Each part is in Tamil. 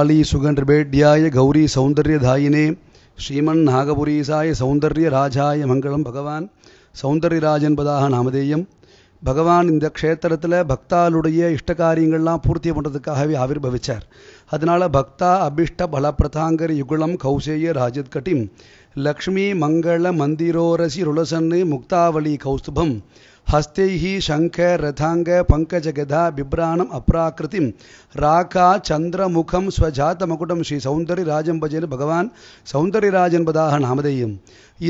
காளி சுகன்றிபேட்யாய கௌரி சௌந்தர்யதாயினே ஸ்ரீமன் நாகபுரீசாய சௌந்தர்ய ராஜாய மங்களம் பகவான் சௌந்தர்யராஜ் என்பதாக நாமதேயம் பகவான் இந்த க்ஷேத்திரத்தில் பக்தாளுடைய இஷ்ட காரியங்கள்லாம் பூர்த்தி பண்ணுறதுக்காகவே ஆவிர்பவிச்சார் அதனால பக்தா அபிஷ்ட பலப்பிரதாங்கர் யுகுளம் கௌசேய ராஜத்கட்டிம் லக்ஷ்மி மங்கள மந்திரோரசி ருளசன்னு முக்தாவளி கௌஸ்துபம் ஹஸ்தைஹி சங்க ரதாங்க பங்கஜகதா பிப்ராணம் அப்ராக்கிருதிம் ராகா சந்திரமுகம் ஸ்வஜாத்தமகுடம் ஸ்ரீ சௌந்தரி ராஜம் பஜன் பகவான் சௌந்தரிராஜ் என்பதாக நாமதேயம்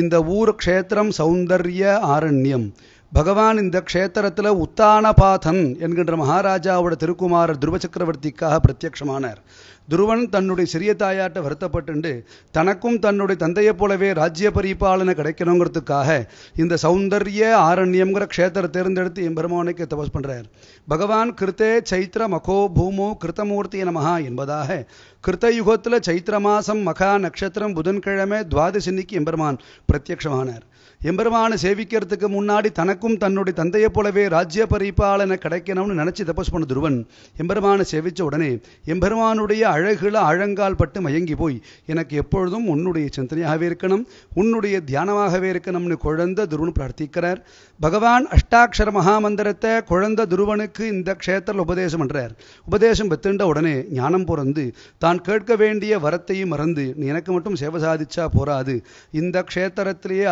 இந்த ஊர் க்ஷேத்திரம் சௌந்தர்ய ஆரண்யம். பகவான் இந்த க்ஷேத்திரத்தில் உத்தானபாதன் என்கின்ற மகாராஜாவோட திருக்குமாரர் துருவ சக்கரவர்த்திக்காக பிரத்யட்சமானார் துருவன் தன்னுடைய சிறிய தாயாட்ட வருத்தப்பட்டு தனக்கும் தன்னுடைய தந்தையைப் போலவே ராஜ்ய பரிபாலனை கிடைக்கணுங்கிறதுக்காக இந்த சௌந்தர்ய ஆரண்யம்ங்கிற க்ஷேத்திர தேர்ந்தெடுத்து எம்பெருமானுக்கு தபஸ் பண்ணுறார் பகவான் கிருத்தே சைத்திர மகோ பூமோ கிருத்தமூர்த்தி நமகா என்பதாக கிருத்த யுகத்தில் சைத்திர மாசம் மகா நட்சத்திரம் புதன்கிழமை துவாதசின்னிக்கு எம்பெருமான் பிரத்யட்சமானார் எம்பெருமானை சேவிக்கிறதுக்கு முன்னாடி தனக்கும் தன்னுடைய தந்தையைப் போலவே ராஜ்ய பரிபாலனை கிடைக்கணும்னு நினைச்சு தபஸ் பண்ண துருவன் எம்பெருமானை சேவிச்ச உடனே எம்பெருமானுடைய அழகுல அழங்கால் பட்டு மயங்கி போய் எனக்கு எப்பொழுதும் உன்னுடைய சிந்தனையாகவே இருக்கணும் உன்னுடைய தியானமாகவே இருக்கணும்னு குழந்த துருவன் பிரார்த்திக்கிறார். பகவான் அஷ்டாட்சர மகாமந்திரத்தை குழந்த துருவனுக்கு இந்த க்ஷேத்திரத்தில் உபதேசம் பண்றார். உபதேசம் பெத்துண்ட உடனே ஞானம் பிறந்து தான் கேட்க வேண்டிய வரத்தையும் மறந்து நீ எனக்கு மட்டும் சேவை சாதிச்சா போராது இந்த க்ஷேத்திரத்திலேயே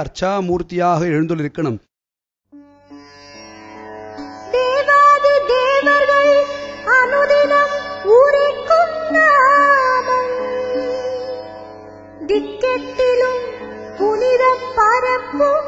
மூர்த்தியாக எழுந்துள்ளிருக்கணும். திக்கெட்டிலும் புனிதம் பரப்பும்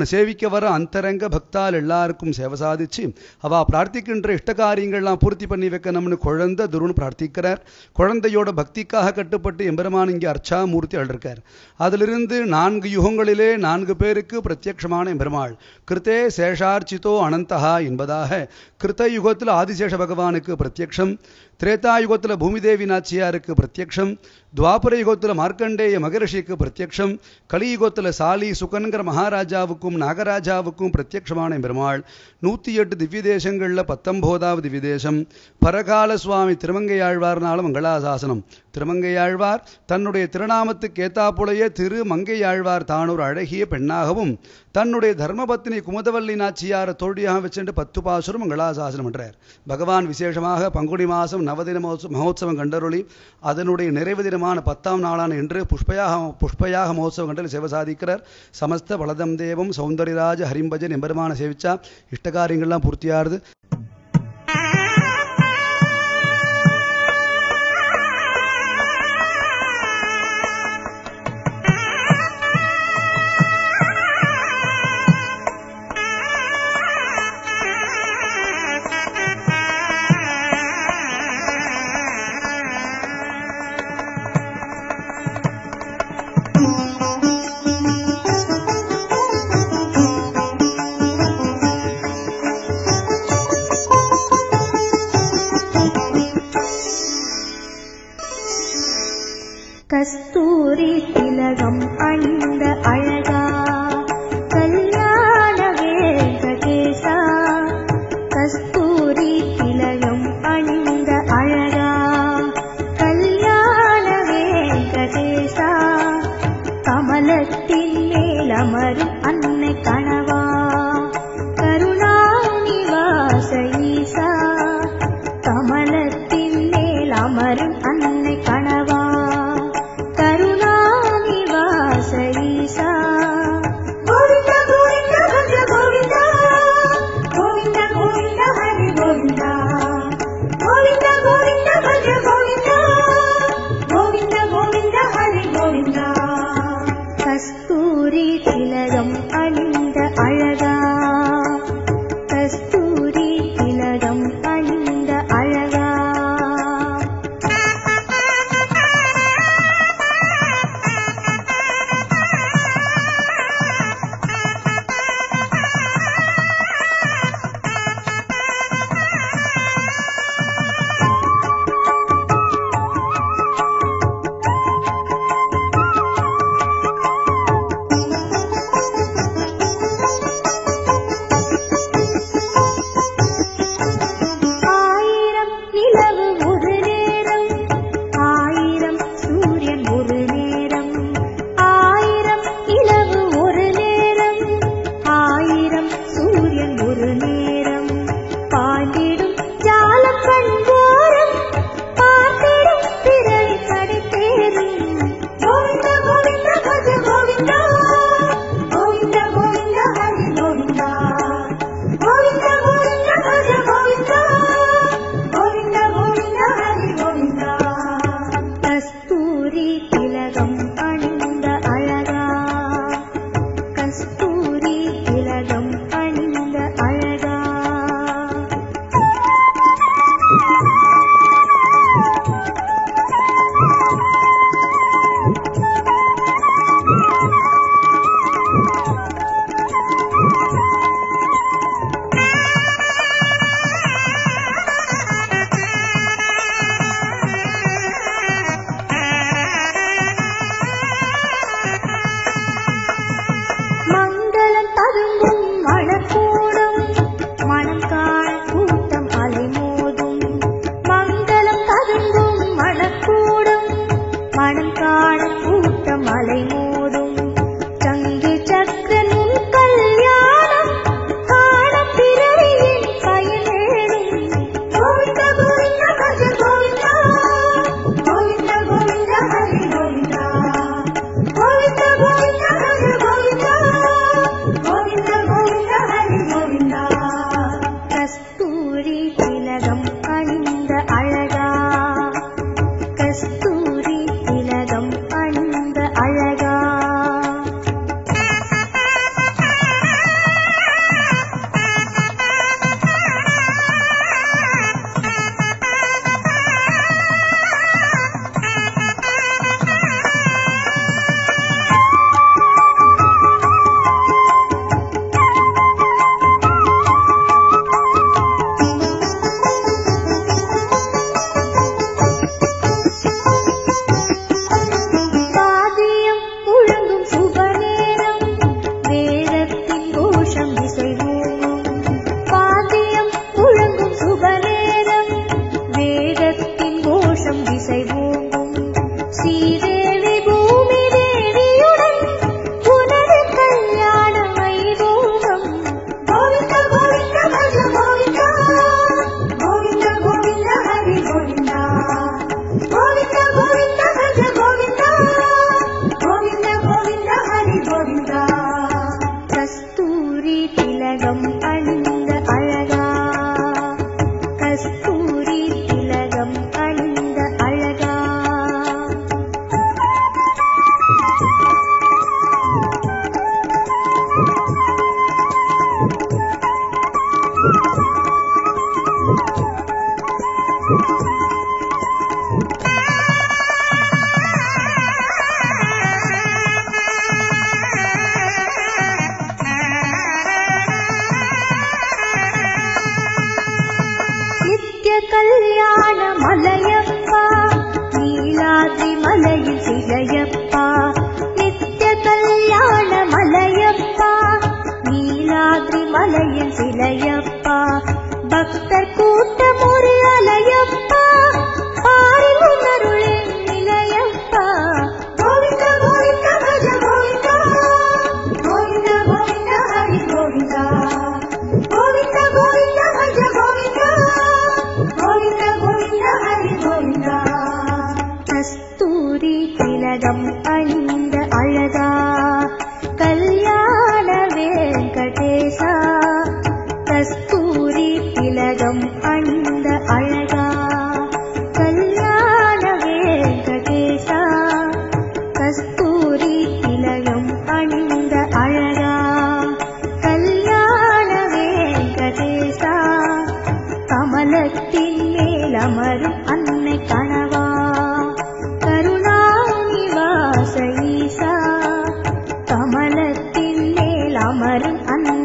உன்னை சேவிக்க வர அந்தரங்க பக்தால் எல்லாருக்கும் சேவை சாதிச்சு அவ பிரார்த்திக்கின்ற இஷ்ட காரியங்கள்லாம் பூர்த்தி பண்ணி வைக்கணும்னு குழந்தை துருன்னு பிரார்த்திக்கிறார். குழந்தையோட பக்திக்காக கட்டுப்பட்டு எம்பெருமான் இங்கே அர்ச்சாமூர்த்தி அழுக்கார் அதிலிருந்து நான்கு யுகங்களிலே நான்கு பேருக்கு பிரத்யட்சமான எம்பெருமாள். கிருத்தே சேஷார்ச்சிதோ அனந்தஹா என்பதாக கிருத்த யுகத்தில் ஆதிசேஷ பகவானுக்கு பிரத்யக்ஷம். திரேதாயுகத்தில் பூமிதேவி நாச்சியாருக்கு பிரத்யக்ஷம் துவாபர யுகத்தில் மார்க்கண்டேய மகரிஷிக்கு பிரத்யக்ஷம் கலியுகத்தில் சாலி சுகன்கிற மகாராஜாவுக்கும் நாகராஜாவுக்கும் பிரத்யக்ஷமான பெருமாள் நூற்றி எட்டு திவ்ய தேசங்களில் பத்தொம்போதாவது திவ்ய தேசம் பரகால சுவாமி திருமங்கையாழ்வார்னாலும் மங்களாசாசனம். திருமங்கையாழ்வார் தன்னுடைய திருநாமத்துக்கு ஏத்தாப்புலையே திரு மங்கையாழ்வார் தான் ஒரு அழகிய பெண்ணாகவும் தன்னுடைய தர்மபத்னி குமுதவல்லி நாச்சியாரை தோழியாக வச்சுட்டு பத்து பாசுரம் மங்களாசாசனம் பண்ணுறார் பகவான் விசேஷமாக பங்குனி மாதம் நவதின மகோத்சவ மகோத்சவம் கண்டருளி அதனுடைய நிறைவு தினமான பத்தாம் நாளான இன்று புஷ்பயாக புஷ்பயாக மகோத்சவம் கண்டல் சேவை சாதிக்கிறார். சமஸ்த வளதம் தேவம் சௌந்தரிராஜ ஹரிம்பஜன் எம்பெருமான சேவிச்சா இஷ்டகாரியங்கள்லாம் பூர்த்தியாருது. கஸ்தூரி திலகம் அணிந்த அழகா காலி கஸ்தூரி அமரும்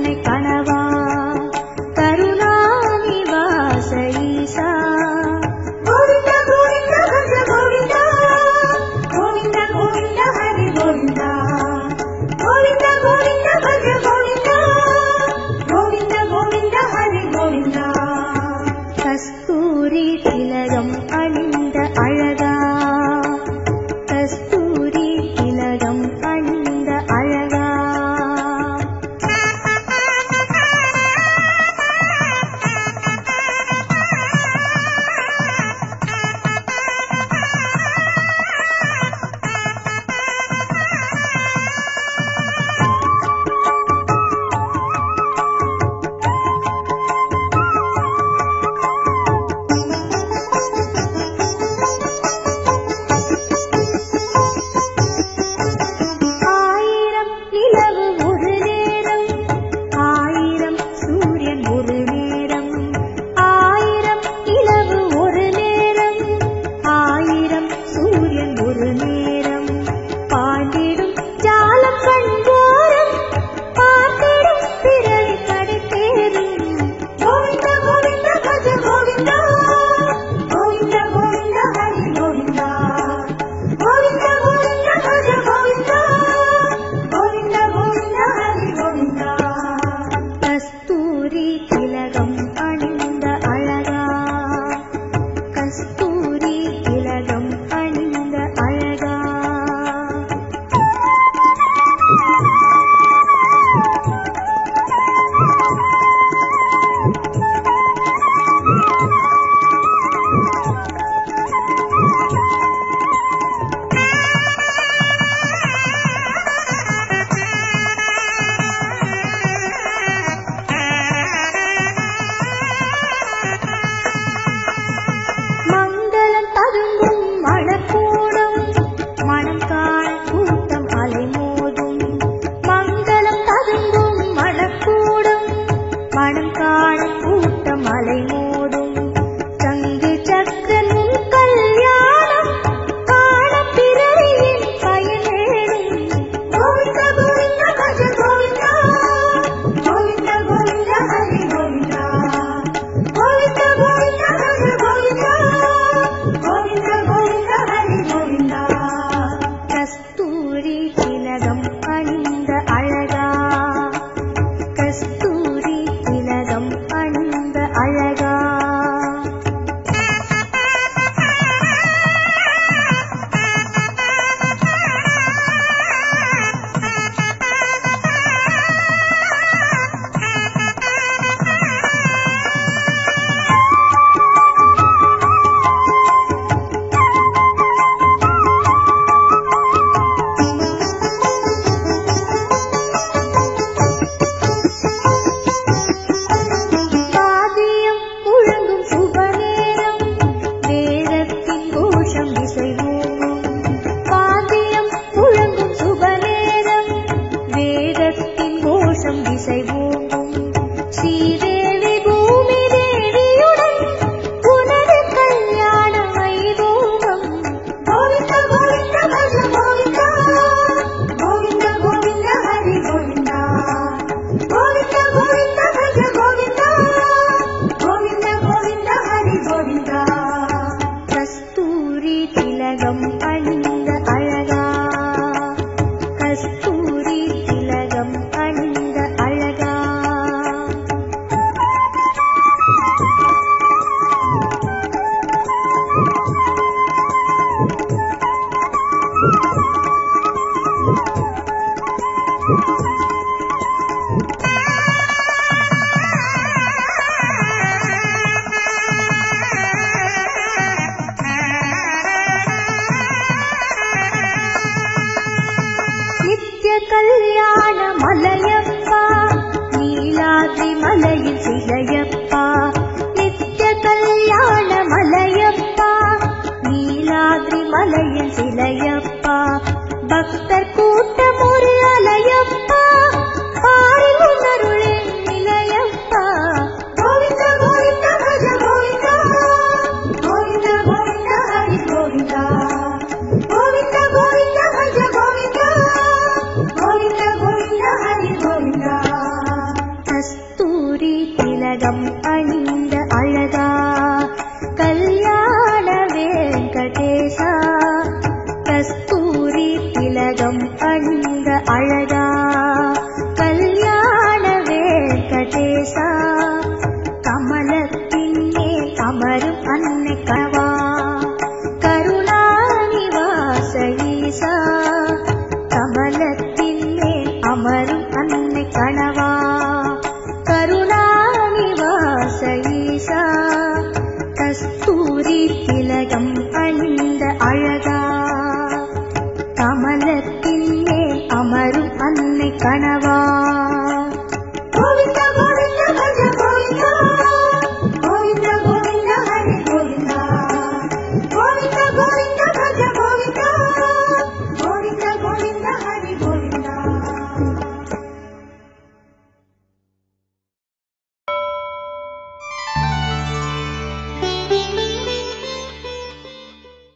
கல்யாண மலையப்பா நீலாதி மலையில் சிலையப்பா. நித்திய கல்யாண மலையப்பா நீலாதி மலையில் சிலையப்பா. பக்தர் கூட்டம் ஒரு அலையப்பா.